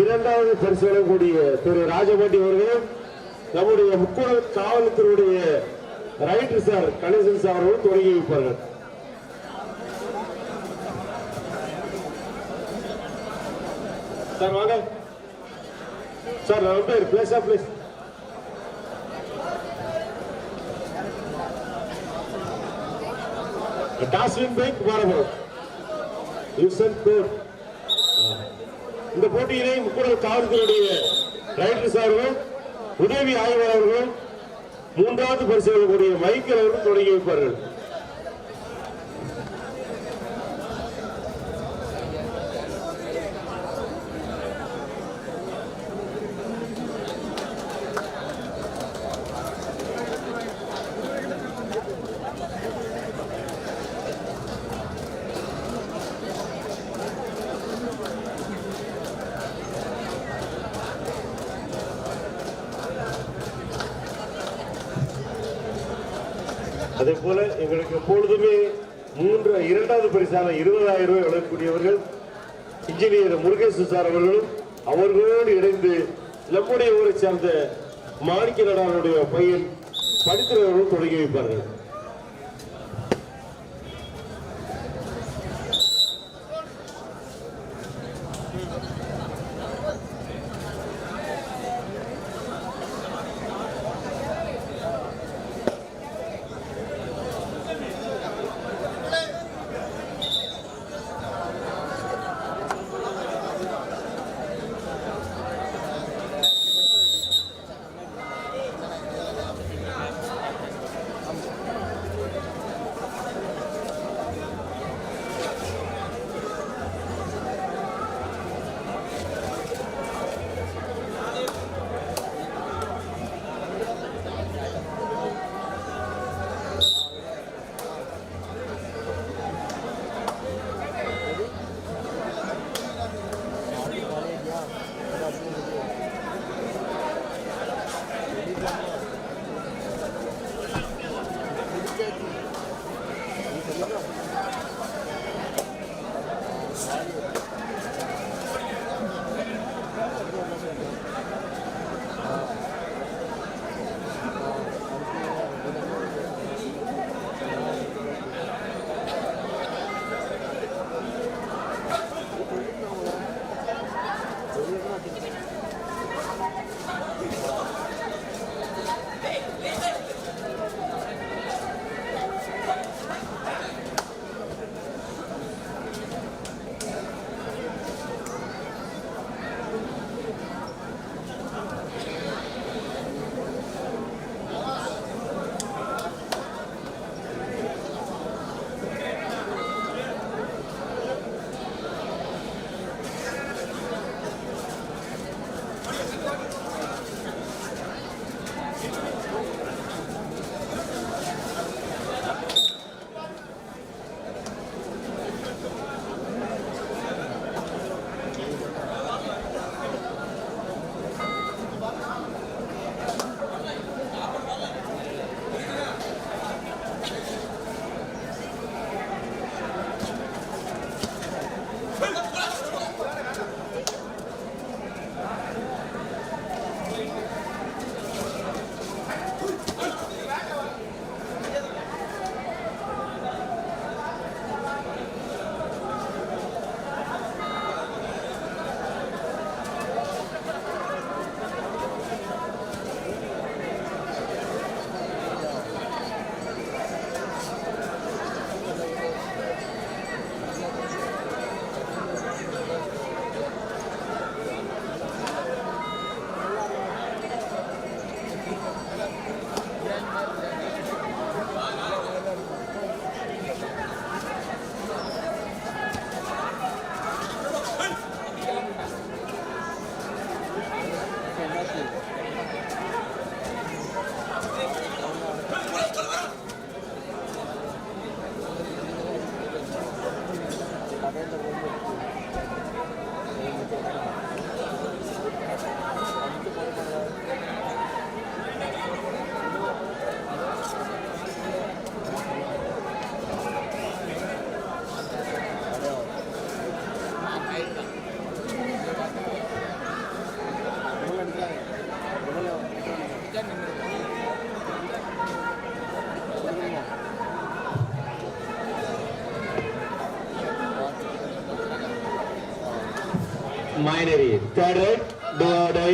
இரண்டாவது பரிசு வழங்கக்கூடிய திரு ராஜபாண்டி அவர்களும் நம்முடைய முக்குள காவல்துறையுடைய ரைட்டர் சார் கணேசன் சார் அவர்களும் தொடங்கி வைப்பார்கள். சார் வாங்க. சார் நான் பேர் பிளேஸா place toss win by Kumarapuram யூசன் code இந்த போட்டியினை முக்கூடல் காவல்துறையுடைய ரைடர் சார்கள் உதவி ஆய்வாளர்கள் மூன்றாவது பரிசு கூடிய மைக்கேல் அவர்கள் தொடங்கி வைப்பார்கள். அதே போல எங்களுக்கு எப்பொழுதுமே மூன்று இரண்டாவது பரிசான இருபதாயிரம் ரூபாய் வழங்கக்கூடியவர்கள் இன்ஜினியர் முருகேசு சார் அவர்களும் அவர்களோடு இணைந்து நம்முடைய ஊரை சேர்ந்த மாணிக்க நடாருடைய பையன் படித்திரவர்களும் தொடங்கி வைப்பார்கள். மைனரி third raid do or die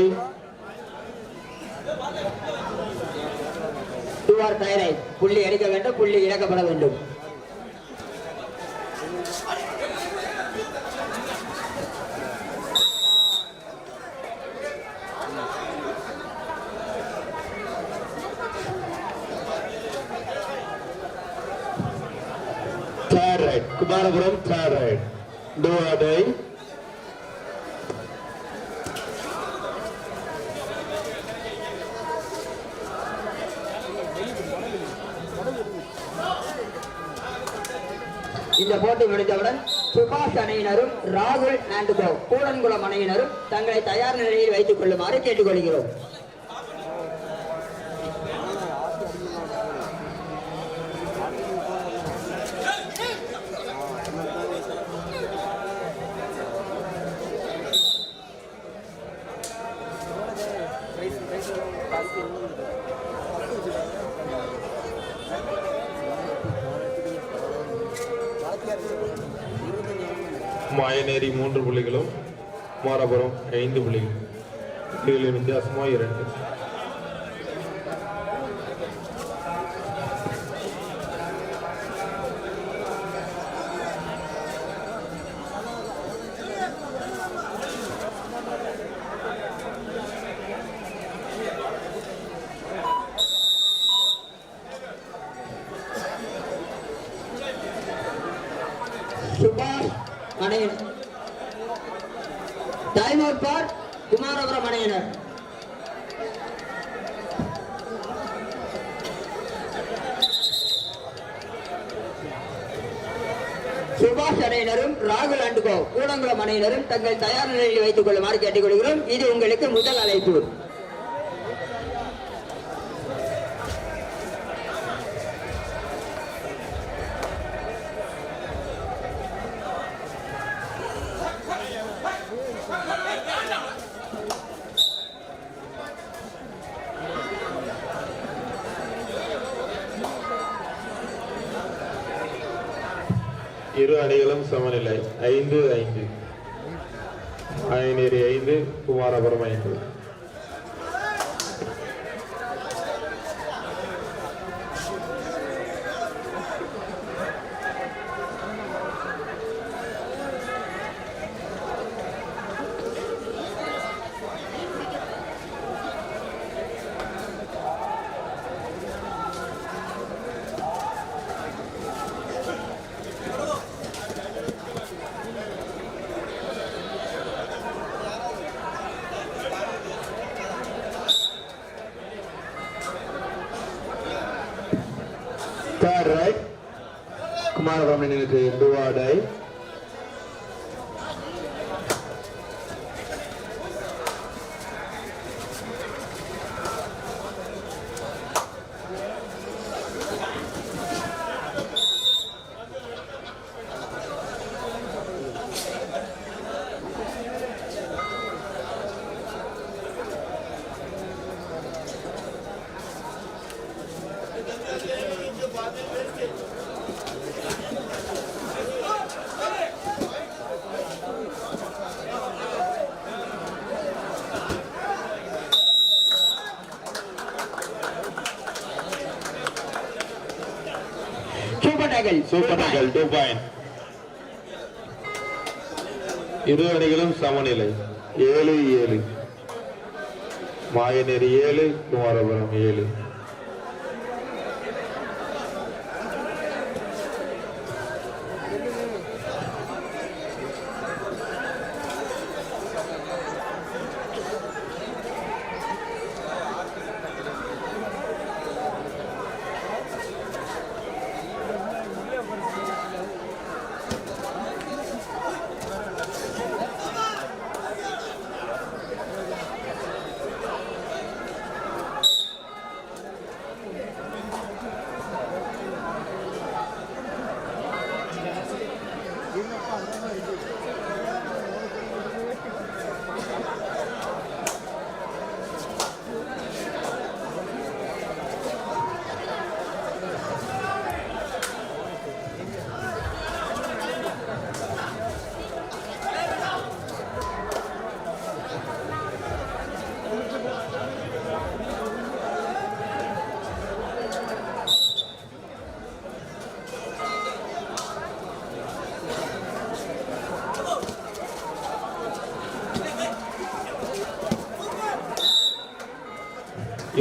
do or டயரை புள்ளி அடிக்க வேண்டும் புள்ளி இழக்கப்பட வேண்டும். Third raid Kumarapuram third raid do or die இந்த போட்டி முடிந்தவுடன் சுபாஷ் அணையினரும் ராகுல் அண்ட் கூடன்குளம் அணையினரும் தங்களை தயார் நிலையில் வைத்துக் கொள்ளுமாறு கேட்டுக்கொள்கிறோம். மாயநேரி மூன்று புள்ளிகளும் குமாரபுரம் ஐந்து புள்ளிகள் புள்ளிகளின் வித்தியாசமா இரண்டு சுபாஷ் அணையினர் டைம் அவுட் ஃபார் குமாரபுரம் அணையினர். சுபாஷ் அணையினரும் ராகுல் அண்ட் கோ கூடங்குளம் அணையினரும் தங்கள் தயார் நிலையில் வைத்துக் கொள்ளுமாறு கேட்டுக்கொள்கிறோம். இது உங்களுக்கு முதல் அழைப்பு. இரு அணிகளும் சமநிலை. ஐந்து ஐந்து. ஐநேரி ஐந்து குமாரபுரம் ஐந்து. தேர்ட் ரைட் குமாரபுரம் அணியினருக்கு do die super tackle two point இரு அணிகளும் சமநிலை. ஏழு ஏழு. மாயநேரி ஏழு குமாரபுரம் ஏழு.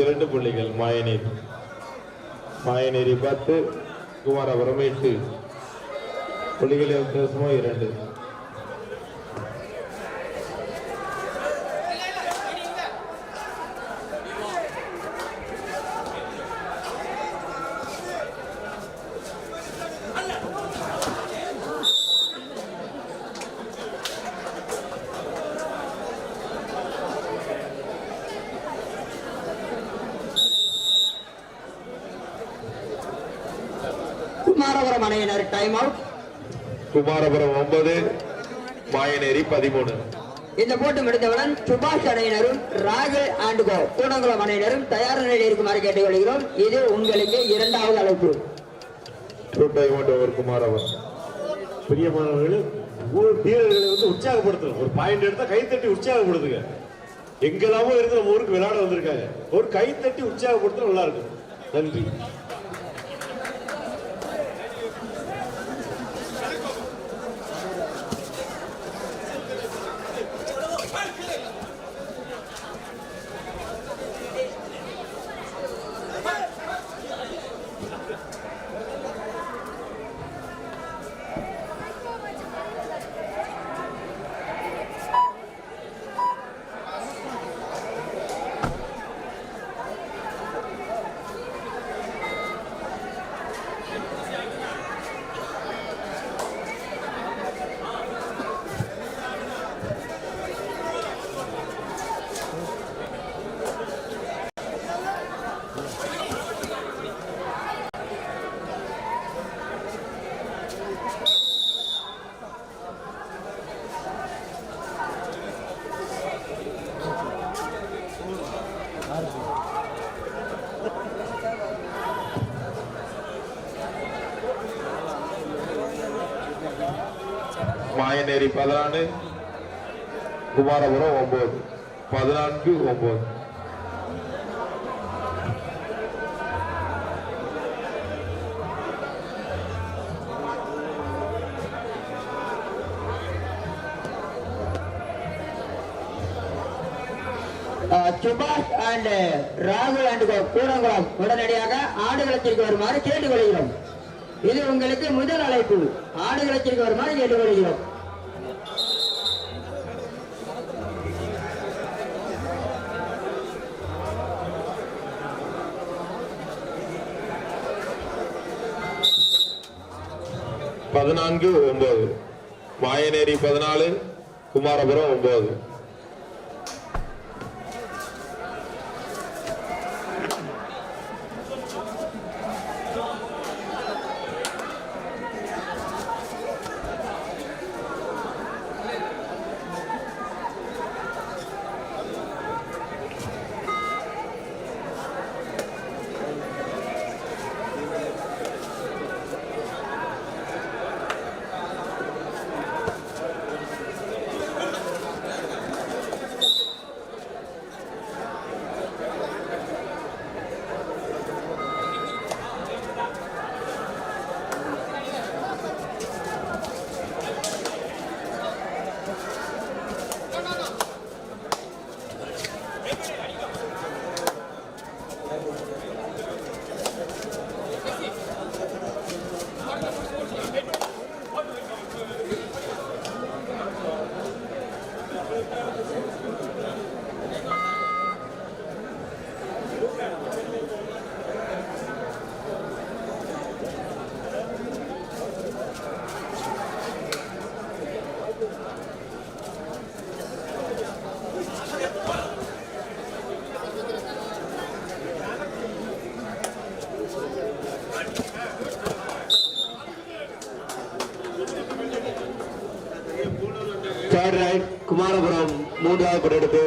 இரண்டு புள்ளிகள். மாயநீர் மாயநீரை பார்த்து குமாரபுரம் எட்டு. புள்ளிகள் வித்தியாசமாக இரண்டு. குமாரபுரம் அணியினர் டைம் அவுட் குமாரபுரம் ஒன்பது மாயநேரி பதிமூணு. இந்த போட்டி முடிந்தவுடன் சுபாஷ் அணியினரும் ராகுல் அண்ட் கோ கூடங்குளம் அணியினரும் தயார் நிலையில் இருக்குமாறு கேட்டுக்கொள்கிறோம். இது உங்களுக்கு இரண்டாவது அழைப்பு. குமாரபுரம். பிரியமானவர்களே ஊர் வீரர்களை வந்து உற்சாகப்படுத்தணும். ஒரு பாயிண்ட் எடுத்தா கைத்தட்டி உற்சாகப்படுத்துங்க. எங்கெல்லாமோ இருந்து நம்ம ஊருக்கு விளையாட வந்திருக்காங்க. ஒரு கைத்தட்டி உற்சாகப்படுத்தினா நல்லா இருக்கும். நன்றி. கன்னியாகுமரி பதினாலு குமாரபுரம் ஒன்பது. பதினான்கு ஒன்பது. சுபாஷ் அண்ட் ராகுல் அண்ட் கூடங்குளம் உடனடியாக ஆடுகளத்திற்கு வருமாறு கேட்டுக்கொள்கிறோம். இது உங்களுக்கு முதல் அழைப்பு. ஆடுகளத்திற்கு வருமாறு கேட்டுக்கொள்கிறோம். பதினான்கு ஒன்பது. மாயநேரி பதினாலு குமாரபுரம் ஒன்பது தேர்ட் ரைட் குமாரபுரம் மூன்றாவது படையெடுப்பு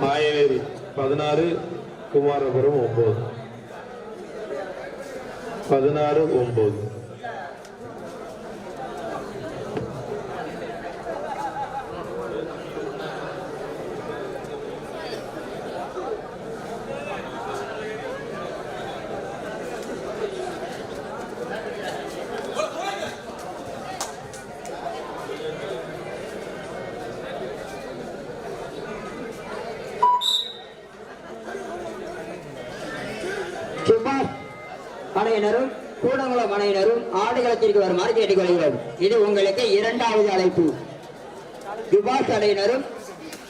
மாயநேரி பதினாறு குமாரபுரம் ஒன்பது பதினாறு ஒன்பது படையினரும் கூடங்குளம் படையினரும் ஆடுகளத்திற்கு வருமாறு கேட்டுக்கொள்கிறோம். இது உங்களுக்கு இரண்டாவது அழைப்பு. துபாஸ் அடையினரும்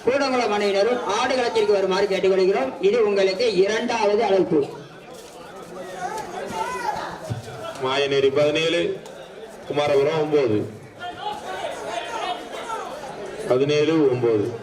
கூடங்குளம் அணையினரும் ஆடுகளத்திற்கு வருமாறு கேட்டுக்கொள்கிறோம். இது உங்களுக்கு இரண்டாவது அழைப்பு. மாயநேரி பதினேழு குமாரபுரம் ஒன்பது பதினேழு ஒன்பது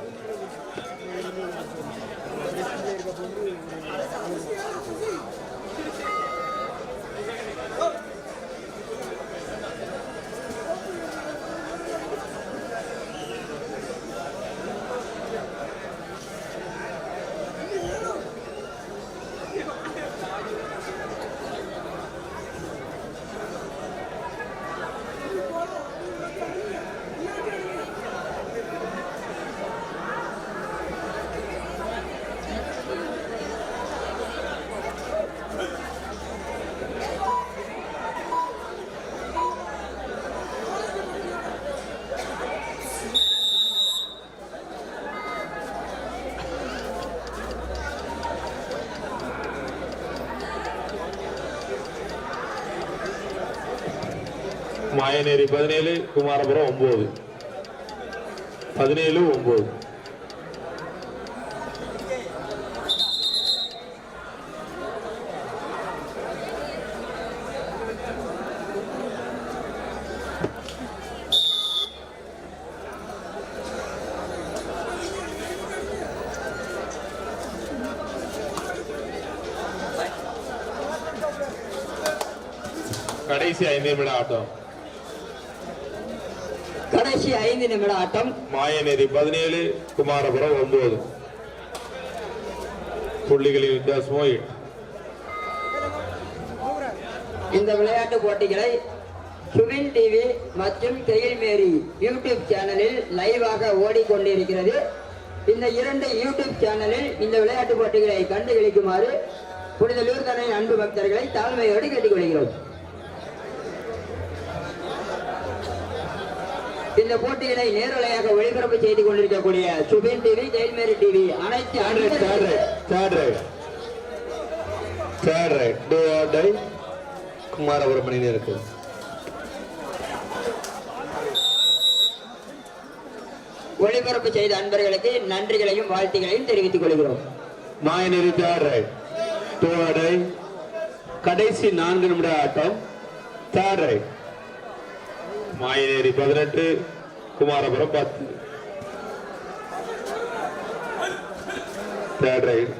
மாயநேரி பதினேழு குமாரபுரம் ஒன்பது. பதினேழு ஒன்பது. கடைசி ஐந்து நிமிட ஆட்டம். கடைசி ஐந்து நிமிட ஆட்டம். மாயநேரி பதினேழு குமாரபுரம் ஒன்பது. புள்ளிகளின் வித்தியாசமோ. இந்த விளையாட்டு போட்டிகளை சுவின் டிவி மற்றும் மேரி யூடியூப் சேனலில் லைவாக ஓடிக்கொண்டிருக்கிறது. இந்த இரண்டு யூடியூப் சேனலில் இந்த விளையாட்டு போட்டிகளை கண்டுகளிக்குமாறு புனிதலூர் தனை அன்பு பக்தர்களை தாழ்மையோடு கேட்டுக்கொள்கிறோம். இந்த போட்டிகளை நேரலையாக ஒளிபரப்பு செய்து கொண்டிருக்கக்கூடிய சுபின் டிவி ஜெயில்மேரி டிவி அனைத்து. குமாரபுரம் அணியினருக்கு ஒளிபரப்பு செய்த அன்பர்களுக்கு நன்றிகளையும் வாழ்த்துக்களையும் தெரிவித்துக் கொள்கிறோம். மாயநேரி தேர்ட் ரைட் டூ கடைசி நான்கு நிமிட ஆட்டம். தேர்ட் ரைட் மாயநேரி பதினெட்டு குமாரபுரம் பத்து. தேர்ட் ரைட்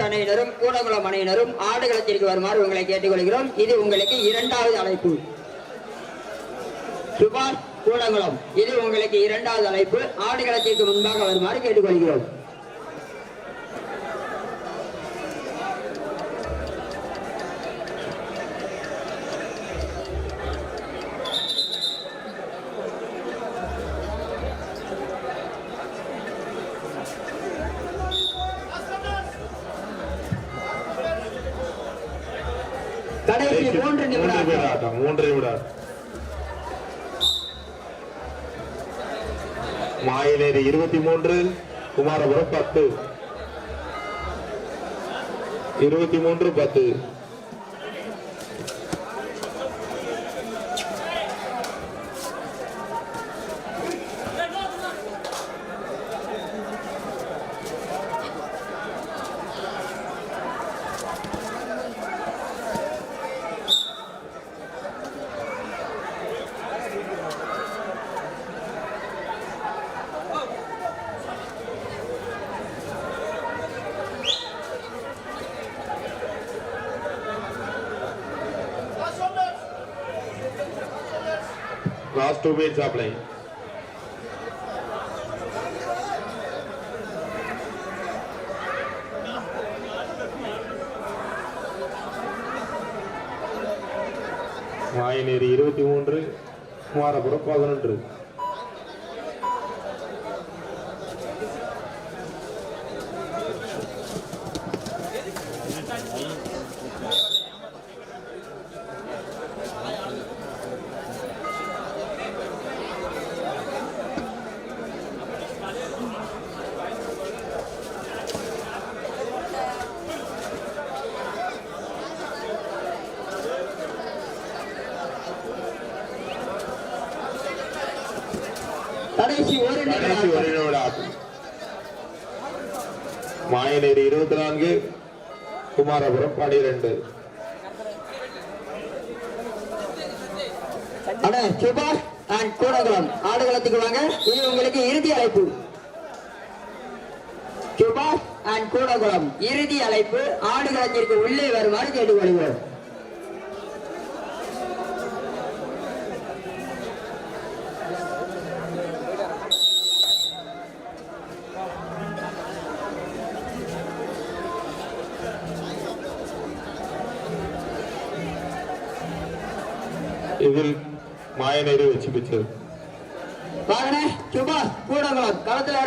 அணையினரும் கூடகுளம் அணையினரும் ஆடுகளத்திற்கு வருமாறு உங்களை கேட்டுக்கொள்கிறோம். இது உங்களுக்கு இரண்டாவது அழைப்பு. சுபாஷ் கூடகுளம் இது உங்களுக்கு இரண்டாவது அழைப்பு. ஆடுகளத்திற்கு முன்பாக வருமாறு கேட்டுக்கொள்கிறோம். நிமிட விடார் மாயநேரி இருபத்தி மூன்று குமாரபுரம் பத்து. இருபத்தி மூன்று பத்து. Last two minutes are playing. மாயநேரி இருபத்தி மூன்று குமாரபுரம் பதினொன்று குமாரபுரம் பனிரெண்டு. அண்ணா சுபாஷ் அண்ட் கூடகுளம் ஆடுகளத்துக்கு வாங்க. இது உங்களுக்கு இறுதி அழைப்பு. சுபாஷ் அண்ட் கூடகுளம் இறுதி அழைப்பு. ஆடுகளத்திற்கு உள்ளே வருமாறு கேட்டுக்கொள்கிறோம். மாயநேரி வெற்றி பெற்றது வாங்கண்ணே சுபாஷ் கூடகுளம் களத்தில்